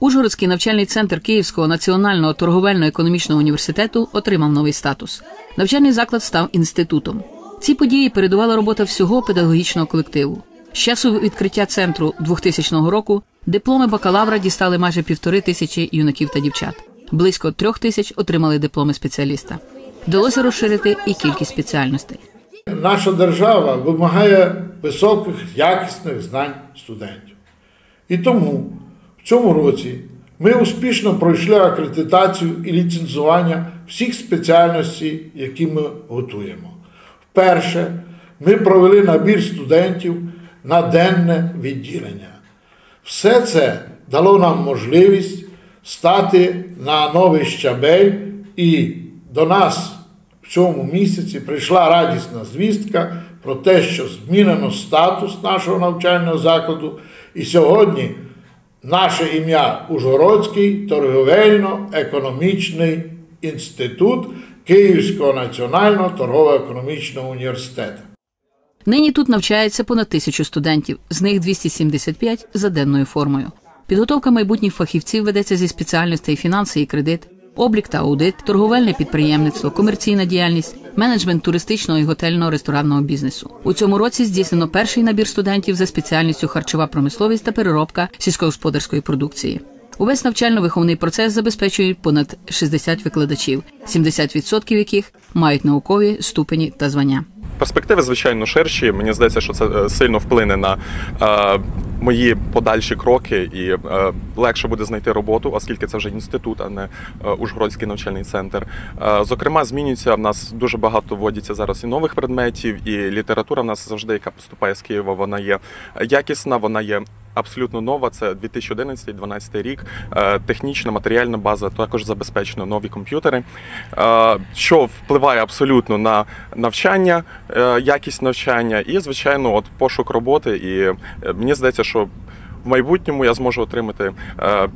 Ужгородський навчальний центр Київського національного торговельно-економічного університету отримав новий статус. Навчальний заклад став інститутом. Ці події передувала робота всього педагогічного колективу. З часу відкриття центру 2000 року дипломи бакалавра дістали майже півтори тисячі юнаків та дівчат. Близько трьох тисяч отримали дипломи спеціаліста. Вдалося розширити і кількість спеціальностей. Наша держава вимагає високих якісних знань студентів. І тому цьому році ми успішно пройшли акредитацію і ліцензування всіх спеціальностей, які ми готуємо. Вперше ми провели набір студентів на денне відділення. Все це дало нам можливість стати на новий щабель, і до нас в цьому місяці прийшла радісна звістка про те, що змінено статус нашого навчального закладу, і сьогодні наше ім'я Ужгородський торговельно-економічний інститут Київського національного торгово-економічного університету. Нині тут навчається понад тисячу студентів, з них 275 за денною формою. Підготовка майбутніх фахівців ведеться зі спеціальностей фінанси і кредит, облік та аудит, торговельне підприємництво, комерційна діяльність, менеджмент туристичного і готельного ресторанного бізнесу. У цьому році здійснено перший набір студентів за спеціальністю харчова промисловість та переробка сільськогосподарської продукції. Увесь навчально-виховний процес забезпечують понад 60 викладачів, 70% яких мають наукові ступені та звання. Перспективи, звичайно, ширші. Мені здається, що це е, сильно вплине на е, мої подальші кроки, і е, легше буде знайти роботу, оскільки це вже інститут, а не е, Ужгородський навчальний центр. Е, зокрема, змінюється в нас дуже багато вводиться зараз і нових предметів, і література в нас завжди, яка поступає з Києва, вона є якісна, вона є. Абсолютно нова, це 2011-2012 рік. Е, Технічна матеріальна база також забезпечено нові комп'ютери, е, що впливає абсолютно на навчання, е, якість навчання і, звичайно, от пошук роботи. І мені здається, що в майбутньому я зможу отримати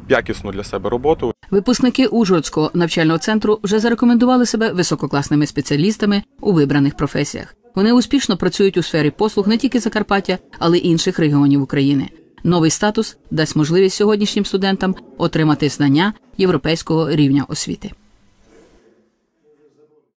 якісну для себе роботу. Випускники Ужгородського навчального центру вже зарекомендували себе висококласними спеціалістами у вибраних професіях. Вони успішно працюють у сфері послуг не тільки Закарпаття, але й інших регіонів України. Новий статус дасть можливість сьогоднішнім студентам отримати знання європейського рівня освіти.